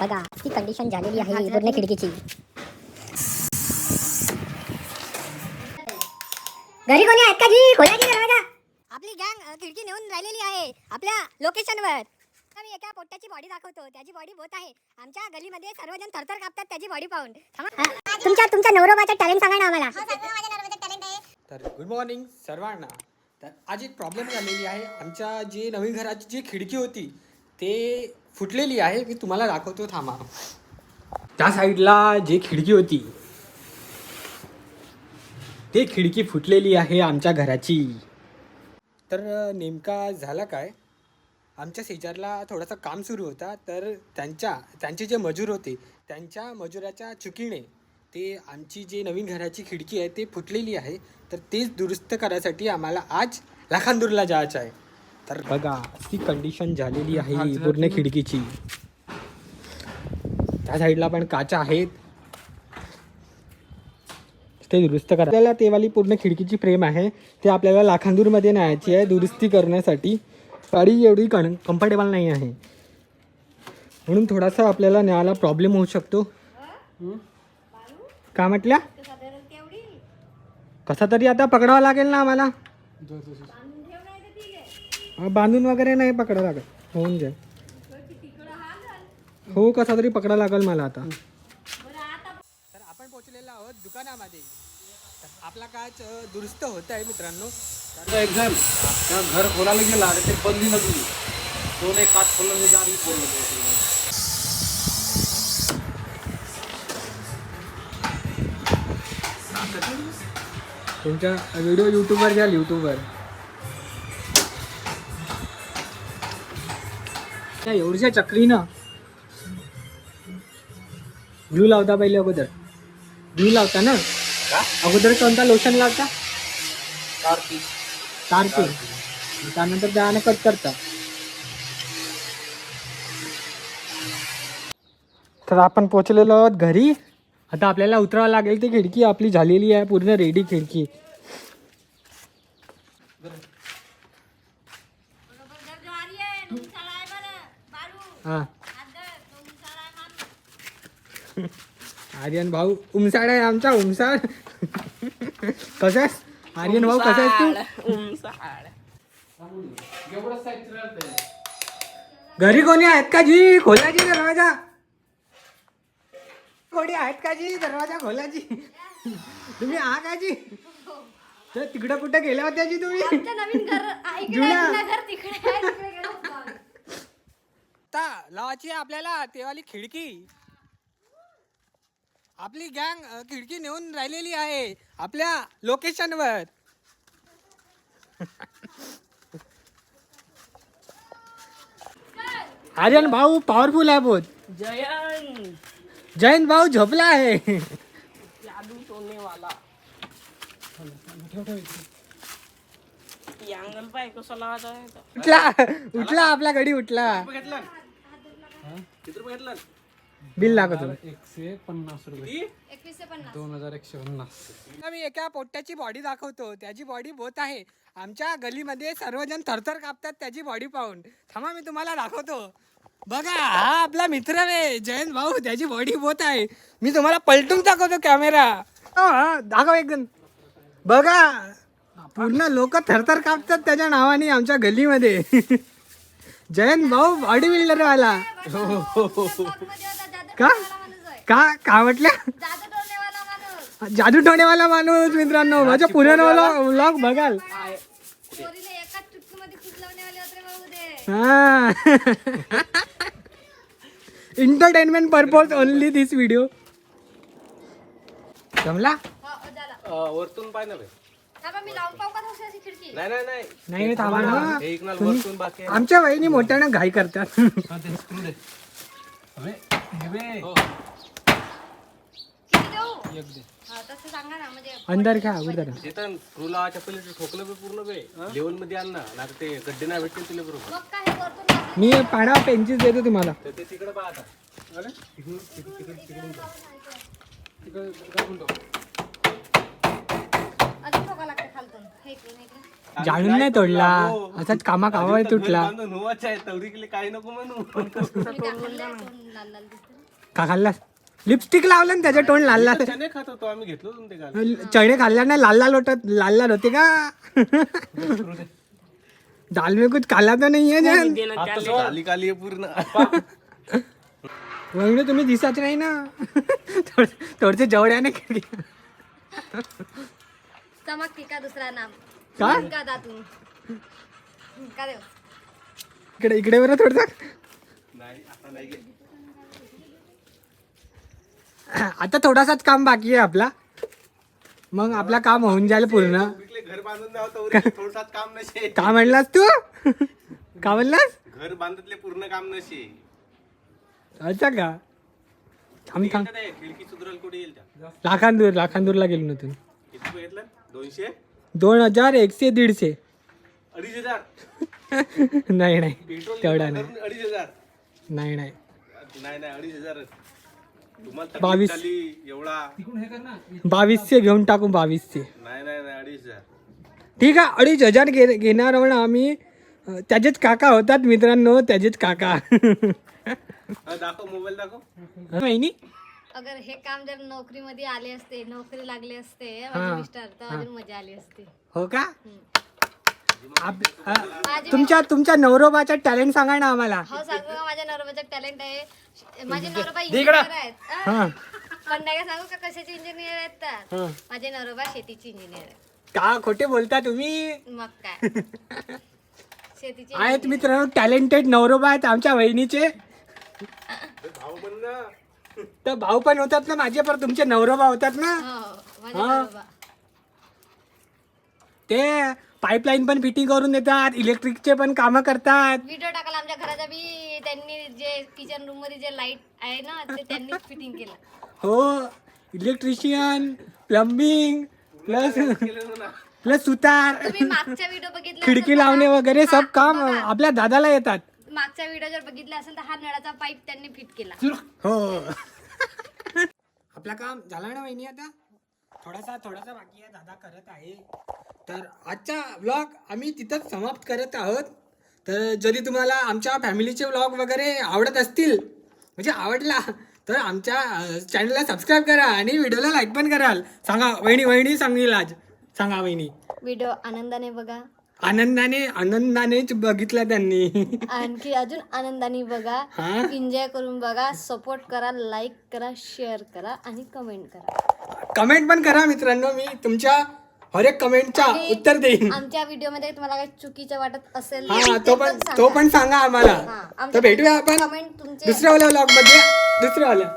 बघा ती कंडिशन झालेली आहे पूर्ण खिडकीची. घरी कोणी आहेत का जी? खोला की दरवाजा आपली गँग खिडकी नेऊन राहिलेली आहे आपल्या लोकेशनवर मी एका पोट्याची बॉडी दाखवतो त्याची बॉडी बोत आहे. आमच्या गलीमध्ये सर्वजण थरथर कापतात त्याची बॉडी पाहून. हा, तुमच्या तुमच्या नवरोबाचा टॅलेंट सांगा ना आम्हाला. तर गुड मॉर्निंग सर्वांना. तर आज एक प्रॉब्लेम झालेली आहे. आमच्या जी नवीन घराची जी खिडकी होती ते फुटलेली आहे मी तुम्हाला दाखवतो थांबा. त्या साईडला जी खिडकी होती ते खिडकी फुटलेली आहे आमच्या घराची. तर नेमका झाला काय? आमच्या शेजारला थोडासा काम सुरू होता तर त्यांच्या त्यांचे जे मजूर होते त्यांच्या मजुराच्या चुकीने ते आमची जी नवीन घराची खिडकी आहे ते फुटलेली आहे. तर तेच दुरुस्त करायसाठी आम्हाला आज लाखांदूरला जायचं आहे. तर बघा ती कंडिशन झालेली आहे पूर्ण खिडकीची. त्या साईडला पण काचा आहेत. ते दुरुस्त करा. आपल्याला ते वाली पूर्ण खिडकीची फ्रेम आहे. ते आपल्याला लाखांदूरमध्ये न्यायची आहे दुरुस्ती करण्यासाठी. गाडी एवढी कन कम्फर्टेबल नाही आहे. म्हणून थोडासा आपल्याला न्यायला प्रॉब्लेम होऊ शकतो. का म्हटल्या? कसा तरी आता पकडावा लागेल ना आम्हाला? हा, बांधून वगैरे नाही पकडा लागत. होऊन जाईल. हो कसा तरी पकडा लागेल मला आता. तर आपण पोहोचलेलो आहोत दुकानामध्ये. आपला काच अ, दुरुस्त होत आहे मित्रांनो. आता एक जण त्या घर खोलायला गेला ते बंदी नसली दोन एक काच आधी खोललं तुमच्या व्हिडिओ यूट्यूबवर घ्याल यूट्यूबवर त्या एवढ्या चक्रीनं ग्लू लावता पहिले अगोदर. ग्लू लावता ना? अगोदर कोणता लोशन लावता? तारते त्यानंतर त्यानं कट करता. तर आपण पोचलेलो आहोत घरी. आता आपल्याला उतरावं लागेल ती खिडकी. आपली झालेली आहे पूर्ण रेडी खिडकी. हा. आर्यन भाऊ उमसाड आहे आमचा उमसाड. कसा आहेस आर्यन भाऊ कसा आहेस तू घरी कोणी आहेत का जी? खोलाची दरवाजा. कोणी आहेत का जी? दरवाजा खोलाची तुम्ही आ का जी? तर तिकडं कुठं गेल्या होत्या जी तुम्ही? नवीन घर घर तिकडे आहे. आता लावायची आपल्याला तेवाली खिडकी. आपली गँग खिडकी नेऊन राहिलेली आहे आपल्या लोकेशनवर. आर्यन भाऊ पॉवरफुल आहे बहुत जयंत. जयंत भाऊ झोपला आहे. जादू सोने वाला? उठला उठला आपला गडी उठला. किती रुपये घेतलं? बिल लागतो एकशे पन्नास रुपये. दोन हजार एकशे पन्नास. मी एका पोट्याची बॉडी दाखवतो. त्याची बॉडी बोत आहे. आमच्या गलीमध्ये सर्वजण थरथर कापतात त्याची बॉडी पाहून. थांबा मी तुम्हाला दाखवतो. बघा हा आपला मित्र आहे. जयंत भाऊ त्याची बॉडी बोत आहे. मी तुम्हाला पलटून दाखवतो कॅमेरा हा दाखव एकदम बघा पूर्ण लोक थरथर कापतात त्याच्या नावाने आमच्या गलीमध्ये जयंत भाऊ बॉडी बिल्डर वाला का? का? का म्हटल्या जादू टोणेवाला माणूस मित्रांनो. माझ्या पुण्यावाला व्लॉग बघाल. हा. Entertainment purpose only this video जमला? हो, हो. वरतून पाय ना बे. थांबा, मी लावून पाहू का थोडीशी अशी खिडकी? नाही नाही नाही. नाही थांबा ना. हे इकनाल तुम्ही- वरतून बाकी आहे. आमच्या वहिनी मोठ्यानं घाई करतात. हा, ते screw दे अबे, हे बे. किती देऊ? एक दे. हा तसं सांगा ना म्हणजे अंदर घ्या अगोदर चेतन screw लावायच्या पहिले ते ठोकलं बे पूर्ण बे. लेवलमध्ये आण ना नाही ते गड्डे नाही भेटतील तुला बरोबर. मग काय हे वरतून घातलं? मी पाणा पेन्सिल देतो तुम्हाला. तर ते तिकडे पहा आता. अरे? तिकडून तिकडून तिकडून तिकडून तिकडे दाबून टाक. अजून ठोका लागते खालतून. हे इकडून इकडे जाणून नाही तोडला. असाच कामा कामावर तुटला. आहे. तवरी केली काही नको म्हणू. मी टाकलेलं आहे, तोंड लाल लाल दिसतं. का खाल्लास? लिपस्टिक लावलं ना त्याच्या तोंड लाल लाल. चणे खात होतो. आम्ही घेतलो होतो ना ते काल चणे खाल्ला नाही लाल लाल होतात लाल लाल होते का? दाल में कुछ काला तो नाही आहे आता आहे. पूर्ण. वहिनी तुम्ही दिसाच नाही ना. थोड- थोडसे जवळ्याने खिडकी चमक का दुसरा नाम का का दातून का देव इकडे इकडे बरं थोडस नाही आता नाही गे. आता थोडासाच काम बाकी आहे आपला. मग आपला काम होऊन जाईल पूर्ण. घर बांधून द्यावं थोडसाच काम नशे. का म्हणलास तू? का म्हणलास? घर बांधतले पूर्ण काम नशे. अच्छा का? थांब थांब. ते खिडकी सुधरल कुठे येईल त्या? लाखांदूर लाखांदूरला गेलो नव्हतं किती बघितलं? दोनशे? दोन हजार एकशे दीडशे. अडीच हजार? नाही नाही. पेट्रोल तेवढा नाही. अडीच हजार. नाही नाही. नाही नाही अडीच हजार. तुम्हाला तकलीफ बावीस. झाली एवढा. बावीसशे घेऊन टाकू बावीसशे. नाही नाही नाही अडीच हजार. ठीक आहे अडीच हजार घे घेणार म्हणून आम्ही. अं, त्याचेच काका होतात मित्रांनो त्याचेच काका. हा, दाखव मोबाईल दाखव. वहिनी. अगर हे काम जर नोकरीमध्ये आले असते नोकरी लागले असते माझे मिस्टर तर अजून मजा आली असती. हो का? आप- अं, माझे तुमच्या तुमच्या नवरोबाचा टॅलेंट सांगा ना आम्हाला. हो सांगू का माझ्या नवरोबाचं टॅलेंट आहे? माझे नवरोबा इंजिनियर आहेत? हा. पण नाही का सांगू का कशाचे इंजिनियर आहेत तर? हा. माझे नवरोबा शेतीचे इंजिनियर आहेत. का खोटे बोलता तुम्ही? मग काय? शेतीचे आहेत मित्रांनो टॅलेंटेड नवरोबा आहेत आमच्या वहिनीचे. भाऊ पण ना तर भाऊ पण होतात ना माझे पण तुमचे नवरोबा होतात ना? हो ते पाईपलाईन पण फिटिंग करून देतात इलेक्ट्रिकचे पण कामं करतात. व्हिडिओ टाकला आमच्या घराचा बी त्यांनी जे किचन रूममध्ये जे लाइट आहे ना ते त्यांनीच फिटिंग केलं. हो इलेक्ट्रिशियन प्लंबिंग प्लस प्लस सुतार. तुम्ही मागचा व्हिडिओ बघितला खिडकी लावणे. वगैरे सब काम. आपल्या दादाला येतात. मागचा व्हिडिओ जर बघितला असेल तर हा नळाचा पाईप त्यांनी फिट केला. हो. आपला काम झाला ना वहिनी आता? थोडासा थोडासा बाकी आहे. दादा करत आहे. तर आजचा व्लॉग आम्ही तिथंच समाप्त करत आहोत. तर जरी तुम्हाला आमच्या फॅमिलीचे व्लॉग वगैरे आवडत असतील म्हणजे आवडला तर आमच्या चॅनलला सबस्क्राईब करा आणि व्हिडिओला लाईक पण कराल. सांगा वहिनी वहिनी सांगेल आज. सांगा वहिनी. व्हिडिओ आनंदाने बघा. आनंदाने आनंदानेच बघितला त्यांनी. आणखी अजून आनंदाने बघा हा? एन्जॉय करून बघा सपोर्ट करा लाईक करा शेअर करा आणि कमेंट करा. कमेंट पण करा मित्रांनो मी तुमच्या हर एक कमेंटचा आणि उत्तर देईन. आमच्या व्हिडिओमध्ये तुम्हाला काही चुकीचं वाटत असेल हा ते पण सांगा. तो पण सांगा हा, आम्हाला आमच्या तर भेटूया आपण तुमचे दुसऱ्या वाल्या व्लॉगमध्ये. दुसऱ्या वाल्या.